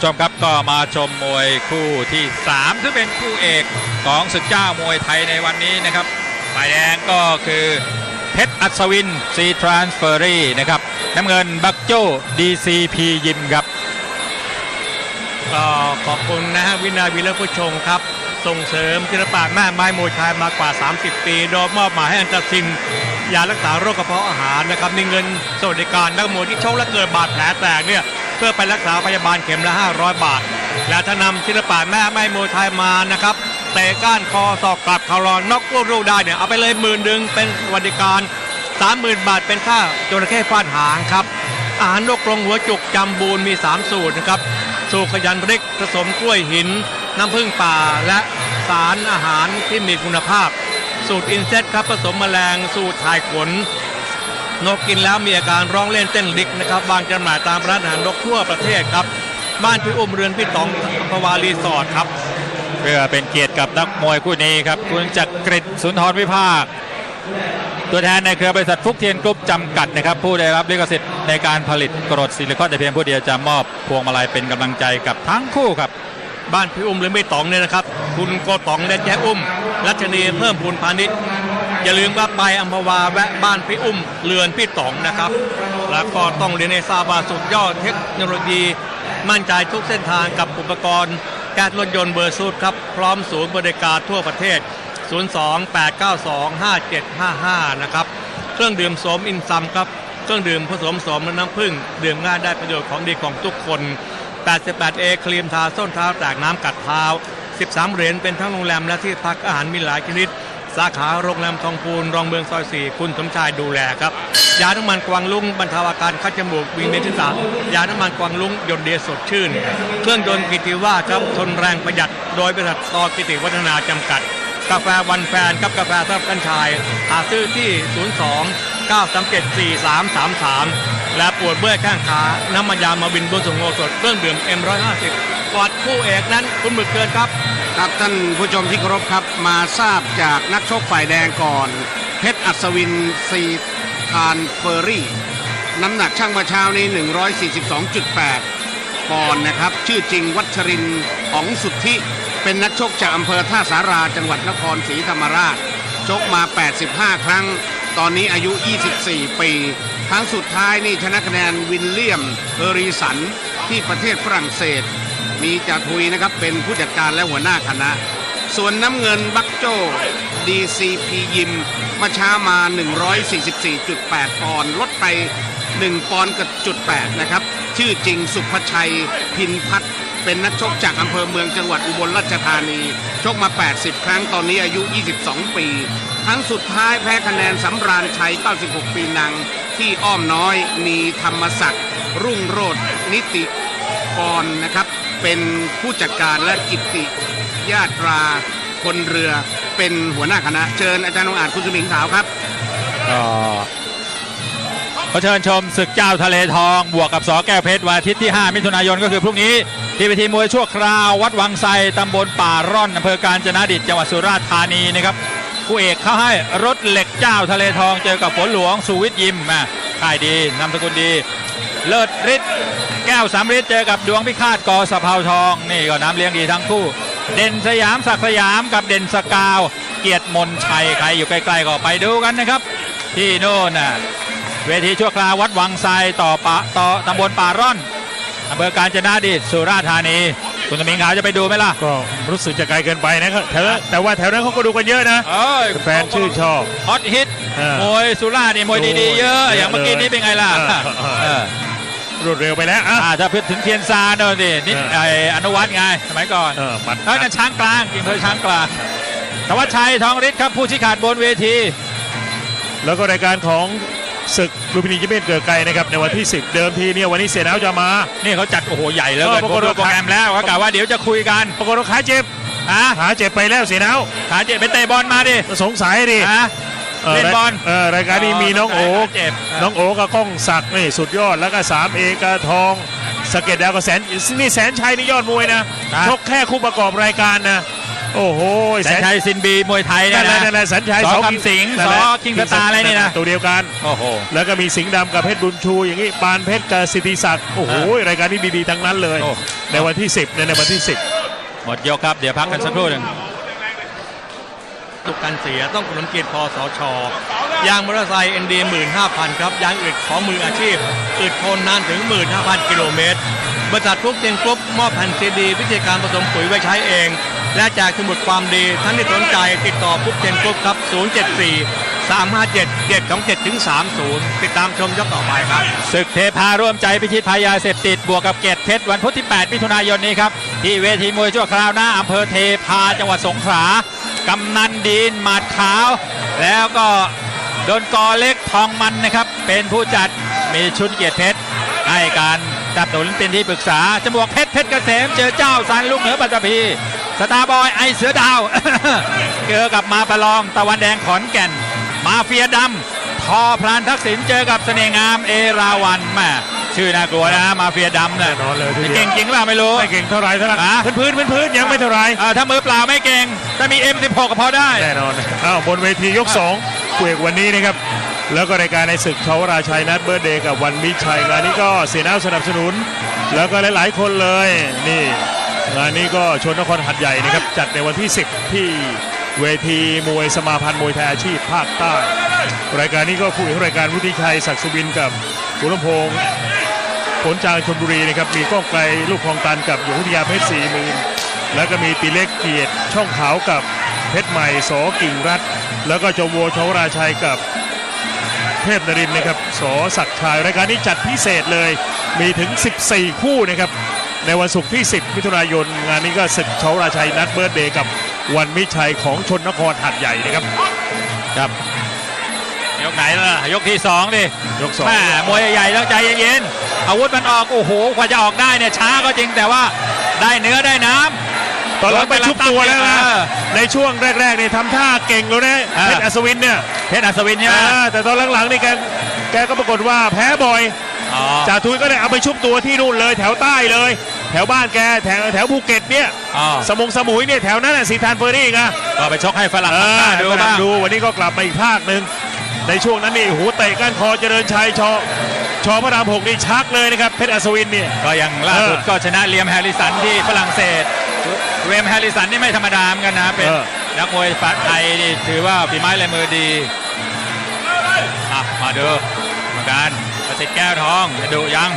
ผู้ชมครับก็มาชมมวยคู่ที่ 3 ซึ่งเป็นคู่เอกของศึกเจ้ามวยไทยในวันนี้นะครับฝ่ายแดงก็คือเพชรอัศวินซีทรานสเฟอรี่นะครับน้ำเงินบักโจ้ DCP ยิมครับก็ขอบคุณนะฮะวินาวีและผู้ชมครับ ส่งเสริมศิลปะแม่ไม้มวยไทยมากว่า 30 ปีโดยมอบหมายให้อันตรซินยารักษาโรคกระเพาะอาหารนะครับในเงินสวัสดิการนักมวยที่ชกและเกิดบาดแผลแตกเนี่ย เพื่อไปรักษาพยาบาลเข็มละ 500 บาท และถ้านำศิลปะแม่ไม้มวยไทยมานะครับเตะก้านคอศอกกลับเขารอนน็อกกู้รูได้เนี่ยเอาไปเลยหมื่นหนึ่งเป็นสวัสดิการ 30,000 บาทเป็นค่าจระเข้ฟาดหางครับ อาหารนกกรงหัวจุกจำบูนมี 3 สูตรนะครับสูตรขยันพริกผสมกล้วยหิน น้ำผึ้งป่าและสารอาหารที่มีคุณภาพ สูตรอินเซตครับผสมแมลงสูตรถ่ายขน นกกินแล้วมีอาการร้องเล่นเต้นลิกนะครับวางจำหน่ายตามร้านอาหารนกทั่วประเทศครับ บ้านพี่อุ้มเรือนพี่ตองอัมพวารีสอร์ทครับ เพื่อเป็นเกียรติกับนักมวยคู่นี้ครับ คุณจักริดสุนทรวิภาค ตัวแทนในเครือบริษัทฟุกเทียนกรุ๊ปจำกัดนะครับ ผู้ได้รับลิขสิทธิ์ในการผลิตกรดซิลิคอนแต่เพียงผู้เดียวจะมอบพวงมาลัยเป็นกำลังใจกับทั้งคู่ครับบ้านพี่อุ้มหรือไม่ต๋องเนี่ยนะครับ คุณโกต๋องและแจ๊อุ้มรัชนีเพิ่มพูนพาณิชย์ อย่าลืมว่าไปอัมพวาแวะบ้านพี่อุ้มเรือนพี่ต๋องนะครับ แล้วก็ต้องเรียนในซาบาสุดยอดเทคโนโลยีมั่นใจทุกเส้นทางกับอุปกรณ์การรถยนต์เบอร์ซูดครับ พร้อมศูนย์บริการทั่วประเทศ 028925755 นะครับ เครื่องดื่มสมอินซัมครับ เครื่องดื่มผสมสมและน้ำผึ้งดื่มง่ายได้ประโยชน์ของดีของทุกคน 88A ครีมทาส้นเท้าแตกน้ำกัดเท้า 13 เหรียญเป็นทั้งโรงแรมและที่พักอาหารมีหลายชนิด สาขาโรงแรมทองพูนรองเมืองซอย4คุณสมชายดูแลครับ ยาน้ำมันกวางลุงบรรเทาอาการคัดจมูกวิงเวียนศีรษะยาน้ำมันกวางลุงยนเดียสดชื่น เครื่องยนต์กิติว่าครับทนแรงประหยัดโดยบริษัทตอกิติวัฒนาจำกัด กาแฟวันแฟนกับกาแฟสำหรับกัญชาย หาซื้อที่ 02 937 4333 และปวดเมื่อยข้างขา น้ำมันยามาบินบนสงโอสดเครื่องดื่ม M150 กอดคู่เอกนั้นคุณหมึกเกินครับ ครับท่านผู้ชมที่เคารพครับมาทราบจากนักชกฝ่ายแดงก่อน เพชรอัศวินซีทานเฟอร์รี่ น้ำหนักช่างมาเช้านี้ 142.8ปอนด์นะครับ ชื่อจริงวัชรินของสุทธิ เป็นนักชกจากอำเภอท่าสาราจังหวัดนครศรีธรรมราช ชกมา 85 ครั้ง ตอนนี้อายุ 24 ปีครั้งสุดท้ายนี่ชนะคะแนนวินเลียมเฮอริสันที่ประเทศฝรั่งเศส มีจ่าทุยนะครับเป็นผู้จัดการและหัวหน้าคณะ ส่วนน้ำเงินบักโจ้ DCP ยิมมาช้ามา 144.8 ปอนด์ลดไป 1 ปอนด์กับจุด8นะครับ ชื่อจริงสุภชัยพินพัฒน์เป็นนักชกจากอำเภอเมืองจังหวัดอุบลราชธานี ชกมา 80 ครั้งตอนนี้อายุ 22 ปีครั้งสุดท้ายแพ้คะแนนสำราญชัย 96 ปีนัง ที่อ้อมน้อยมีธรรมศักดิ์รุ่งโรจน์นิติกรนะครับ เป็นผู้จัดการและกิตติญาตราคนเรือเป็นหัวหน้าคณะเชิญอาจารย์องอาจคุณสมิงขาวครับก็ขอเชิญชมศึกเจ้าทะเลทอง บวกกับสอแก้วเพชรวันอาทิตย์ที่ 5 มิถุนายนก็คือพรุ่งนี้ ที่เวทีมวยชั่วคราว วัดวังไซตำบลป่าร่อนอำเภอการจนาดิตจังหวัดสุราษฎร์ธานีนะครับผู้เอกเข้าให้รถเหล็กเจ้าทะเลทองเจอกับฝนหลวงสุวิทย์ยิมมาค่ายดีนามสกุลดี เลิศฤทธิ์แก้วสามฤทธิ์เจอกับดวงพิฆาตกอสะเพาทอง นี่ก็น้ำเลี้ยงดีทั้งคู่ เด่นสยามศักดิ์สยามกับเด่นสกาว เกียรติมนชัยใครอยู่ใกล้ๆก็ไปดูกันนะครับ ที่โน่นน่ะเวทีชั่วคราววัดวังไซต่อปะต่อตำบลป่าร่อนอำเภอการจนาดิตสุราษฎร์ธานี คุณสมิงขาวจะไปดูไหมล่ะก็รู้สึกจะไกลเกินไปนะครับแถวนั้นแต่ว่าแถวนั้นเขาก็ดูกันเยอะนะเอ้ยแฟนชื่นชอบ ฮอตฮิตเออมวยสุราษฎร์นี่มวยดีๆเยอะเยอะอย่างเมื่อกี้นี้เป็นไงล่ะ เออเออเออ รวดเร็วไปแล้วอะ อ่าถ้าพูดถึงเทียนซาเนอะสินิดเออไออนุวัฒน์ไงสมัยก่อนเออหมัด เอ้ยนั่นช้างกลางกิงเพลช้างกลางธวัชชัยทองฤทธิ์ครับผู้ชี้ขาดบนเวที แล้วก็รายการของศึกลูมพินีจิเมนเกิดไกลนะครับในวันที่ 10 เดิมทีเนี่ยวันนี้เสียหนาวจะมา นี่เขาจัดโอ้โหใหญ่แล้วเอเกิอนปผรากฏมดูว่า โปรแกรมแล้วเขากล่าวว่าเดี๋ยวจะคุยกันปรากฏว่าขาเจ็บอะขาเจ็บไปแล้วเสียหนาวขาเจ็บไปเตะบอลมาดิ สงสัยดิอะออ เล่นบอลเออรายการนี้มีน้องโอ๋เจ็บน้องโอ๋กับก้องศักดิ์นี่สุดยอดแล้วก็3เอกาทองสะเก็ดดาวกับแสนนี่แสนชัยนี่ยอดมวยนะชกแค่คู่ประกอบรายการนะโอ้โหแสนชัยซินบีมวยไทยนั่เนี่ยนแหละนะนั่นแหละสัญชัยสอสอคำสิงห์นั่นแหละสอคิงสตาร์อะไรนี่นะตัวเดียวกันโอ้โหแล้วก็มีสิงห์ดำกับเพชรบุญชูอย่างนี้ปานเพชรกับสิทธิศักดิ์โอ้โหรายการนี้ดีๆทั้งนั้นเลยโอ้ในวันที่ 10ในในวันที่หมดยกครับเดี๋ยวพักกันสักครู่หนึ่ง ตุกการเสียต้องขนมเกียรติพอสชยางมอเตอร์ไซค์เอ็นดีหมื่นห้าพันครับยางอึดของมืออาชีพอึดทนนานถึง15,000กิโลเมตรบริษัททุกเจนกรุ๊ปมอบแผ่นซีดี วิธีการผสมปุ๋ยไว้ใช้เอง และแจกสมุดความดีท่านที่สนใจติดต่อปุ๊กเจนกรุ๊ปครับ 074 357 727ถึง30 ติดตามชมยกต่อไปครับ ศึกเทพาร่วมใจพิชิตภัยยาเสพติด บวกกับเกตเพชรวันพุธที่ 8 มิถุนายนนี้ครับ ที่เวทีมวยชั่วคราวหน้าอำเภอเทพาจังหวัดสงขลากำนัน ดีนหมาดขาว แล้วก็โดนกอเล็กทองมันนะครับ เป็นผู้จัดมีชุดเกียรติเพชรให้การสนับสนุนเป็นที่ปรึกษาจมวกเพชรเพชรเกษมเจอเจ้าสันลูกเหนือปัตตภีสตาร์บอยไอเสือดาวเจอกับมาประลองตะวันแดงขอนแก่น มาเฟียดำทอพลานทักษิณเจอกับเสน่งามเอราวันแม่ ชื่อน่ากลัวนะมาเฟียดำแน่นะนอนเลยทีเดียวเก่งจริงหรือเปล่าไม่รู้10ไม่เก่งเท่าไหรเท่าไหรอะ พื้นพื้นพื้นๆยังไม่เท่าไหรอ่าถ้ามือเปล่าไม่เก่งถ้ามี M16 ก็พอได้ แน่นอนอ้าวบนเวทียก2คู่เอกวันนี้นะครับ แล้วก็รายการในศึกชาวราชัยนัดเบิร์ดเดย์กับวันมิตรชัยงานนี้ก็เสียน้าสนับสนุน แล้วก็หลาย ๆ คนเลยนี่งานนี้ก็ชนนครหัดใหญ่นะครับ จัดในวันที่ 10 ที่เวทีมวยสมาพันธ์มวยไทยอาชีพภาคใต้ รายการนี้ก็คู่เอกรายการวุฒิชัยศักดิ์สุบินกับกุลำโพง ผลจางชลบุรีนะครับมีก้องไกลลูกคลองตันกับหยกวิทยาเพชรสี่หมื่นแล้วก็มีตีเล็กเกียรติช่องขาวกับเพชรใหม่สอกิ่งรัฐแล้วก็จมโวชวราชัยกับเทพนรินทร์นะครับสอศักดิ์ชายรายการนี้จัดพิเศษเลยมีถึง 14 คู่นะครับในวันศุกร์ที่ 10 มิถุนายน งานนี้ก็ศึกชวราชัยนัดเบิร์ดเดย์กับวันมิตรชัยของชนนครหัดใหญ่นะครับครับยกไหนล่ะยกที่สองดิยกสองแม่มวยใหญ่ๆต้องใจเย็นๆ อาวุธมันออก โอ้โหกว่าจะออกได้เนี่ยช้าก็จริงแต่ว่าได้เนื้อได้น้ำ ตอนหลังไปชุบตัวแล้วนะ เออ ในช่วงแรกๆเนี่ยทำท่าเก่งแล้วนะเออเพชรอัศวินเนี่ยเพชรอัศวินใช่ไหมอ่าแต่ตอนหลังๆนี่แกแกก็ปรากฏว่าแพ้บ่อย อ๋อจ่าทุยก็ได้เอาไปชุบตัวที่นู่นเลยแถวใต้เลย แถวบ้านแกแถวแถวภูเก็ตเนี่ย อ๋อสมงสมุยเนี่ยแถวนั้นน่ะสีทานเฟอร์รี่ไงก็ไปชกให้ฝรั่งเอทำหน้าอดูดูบ้างดูวันนี้ก็กลับมาอีกภาคหนึ่งในช่วงนั้นนี่โอ้โหูเตะก้านคอเจริญชัยชอ ชอพระรามหกนี่ชักเลยนะครับเพชรอัศวินเนี่ย ก็อย่างล่าสุดเออก็ชนะเลียมแฮร์ริสันที่ฝรั่งเศส เวมแฮร์ริสันนี่ไม่ธรรมดาเหมือนกันนะ เป็นเออ นักมวยฝัดไทยนี่ถือว่าฝีไม้ลายมือดีอะมาดูกรรมการประสิทธิ์แก้วทองจะดูยัง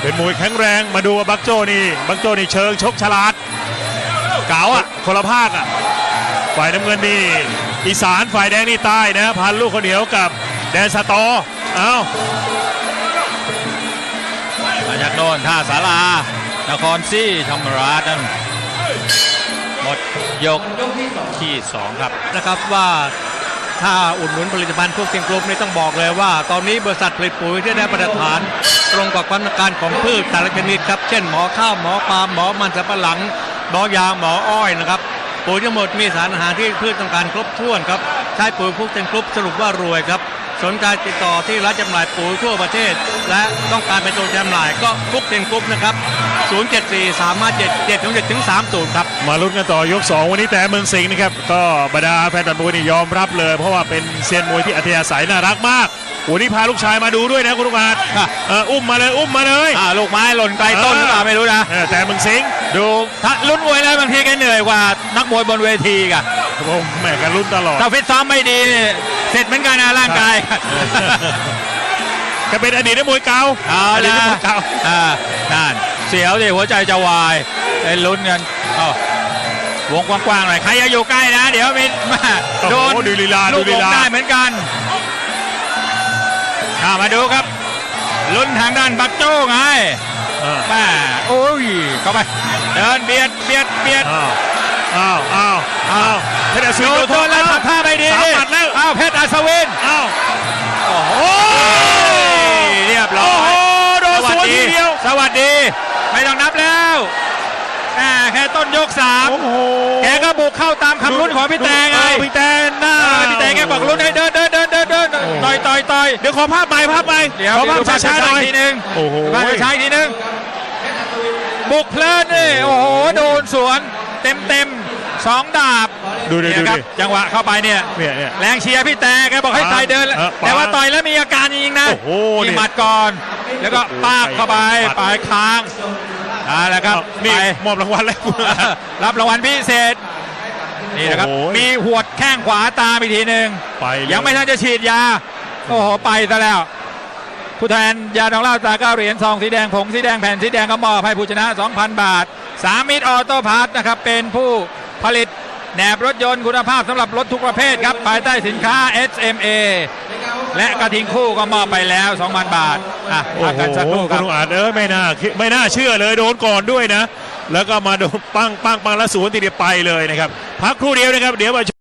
เป็นมวยแข็งแรงมาดูว่าบักโจนี่บักโจนี่เชิงชกฉลาดเก๋าอะคนละภาคอะฝ่ายน้ำเงินนี่อีสานฝ่ายแดงนี่ใต้นะพันลูกคนเหนียวกับ แดนสตอเอามาจากโนนท่าสารานครซี่ธรรมราชนั่นหมดยกที่สองครับนะครับว่าถ้าอุดหนุนผลิตภัณฑ์พวกเซียงกรุ๊ปนี่ต้องบอกเลยว่า ตอนนี้บริษัทผลิตปุ๋ยที่ได้มาตรฐาน ตรงกับความต้องการของพืชแต่ละชนิดครับ เช่นหมอข้าวหมอปาล์มหมอมันสำปะหลังหมอยางหมออ้อยนะครับปุ๋ยทั้งหมดมีสารอาหารที่พืชต้องการครบถ้วนครับ ใช้ปุ๋ยพวกเซียงกรุ๊ปสรุปว่ารวยครับ สนใจติดต่อที่ร้านจำหน่ายปุ๋ยทั่วประเทศ และต้องการเป็นตัวจำหน่ายก็ฟุกเป็นกรุ๊ปนะครับ 074 357 7ถึง30 ครับ มาลุ้นกันต่อยก 2 วันนี้แต่เมืองสิงห์นะครับ ก็บรรดาแฟนบอลมวยนี่ยอมรับเลย เพราะว่าเป็นเซียนมวยที่อัธยาศัยน่ารักมาก วันนี้พาลูกชายมาดูด้วยนะคุณลุงอาจค่ะเอออุ้มมาเลยอุ้มมาเลย อ่าลูกไม้หล่นไกลต้นหรือเปล่าไม่รู้นะ เออแต่เมืองสิงห์ดูถ้าลุ้นมวยแล้วบางทีแกเหนื่อยกว่านักมวยบนเวทีกะผมแหม่กันลุ้นตลอด ถ้าฟิตซ้อมไม่ดีนี่เสร็จเหมือนกันนะร่างกายก็เป็นอดีตนักมวยเก่าเอาอดีตละนักมวยเก่าอ่านั่นเสียวดิหัวใจจะวายไอ้ลุ้นกันอ้าววงกว้างๆหน่อยใครจะอยู่ใกล้นะ เดี๋ยวมีมาโอ้โดโหนดูลีลาลูดูกหลีลงลาได้เหมือนกัน อ่ามาดูครับ ลุ้นทางด้านบักโจ้ไงเออแม่โอ้ยเข้าไป เดินเบียดเบียดเบียดอ้าวอ้าวอ้าวอ้าวเพชรอัศวินโดโดนนโดโทนษแล้แล้ววทำท่าไม่ดีสามหมัดแล้วอ้าวเพชรอัศวินอ้าวโอ้โหเรียบร้อโอ้โหยโดนสวนทีเดียวสวัสดี ไม่ต้องนับแล้วแหม่แค่ต้นยกสามโอ้โหแกก็บุกเข้าตามคำลุ้นของพี่แตงไงเออพี่แตง อยต่อยต่อยเดี๋ยวขอภาพใหม่ภาพใหม่เดี๋ยวขอภาพดูภาพช้าๆหน่อยอีกทีหนึงโอ้โหภาพช้าๆอีกทีหนึงบุกเพลินนี่โอ้โหโดนสวนเต็มเต็มๆสองดาบดูดิเนี่ยครับดูดิจังหวะเข้าไปเนี่ยเนี่ยเนี่ยแรงเชียร์พี่แต่แกบอกให้ปาต่อยเดินเออปาแต่ว่าต่อยแล้วมีอาการจริงๆนะโอ้โหมีนี่หมัดก่อน แล้วก็โอ้โหปาบเข้าไปปัดปลายค้างเอ่าแหละครับอ้าวนี่ไปมอบรางวัลแล้วรับรางวัลพิเศษนี่นะครับโอ้โหมีหวดแข้งขวาตามอีกทีหนึ่งไปเลยยังไม่ทันจะฉีดยา โอ้โหไปซะแล้ว ผู้แทนยาดองเหล้าตาเก้าเหรียญซองสีแดงผงสีแดงแผ่นสีแดงก็มอบให้ผู้ชนะ 2,000 บาท สามิตรออโต้พาร์ทนะครับเป็นผู้ผลิตแหนบรถยนต์คุณภาพสำหรับรถทุกประเภทครับ ภายใต้สินค้า SMA และกระทิงคู่ก็มอบไปแล้ว 2,000 บาท อะโอ้พักโหกันสักครู่คุคณรับองอาจเอ้ยไม่น่าคิดไม่น่าเชื่อเลยโดนก่อนด้วยนะ แล้วก็มาโดนปังปังปังแล้วสวนทีเดียวไปเลยนะครับ พักครู่เดียวนะครับเดี๋ยวมาช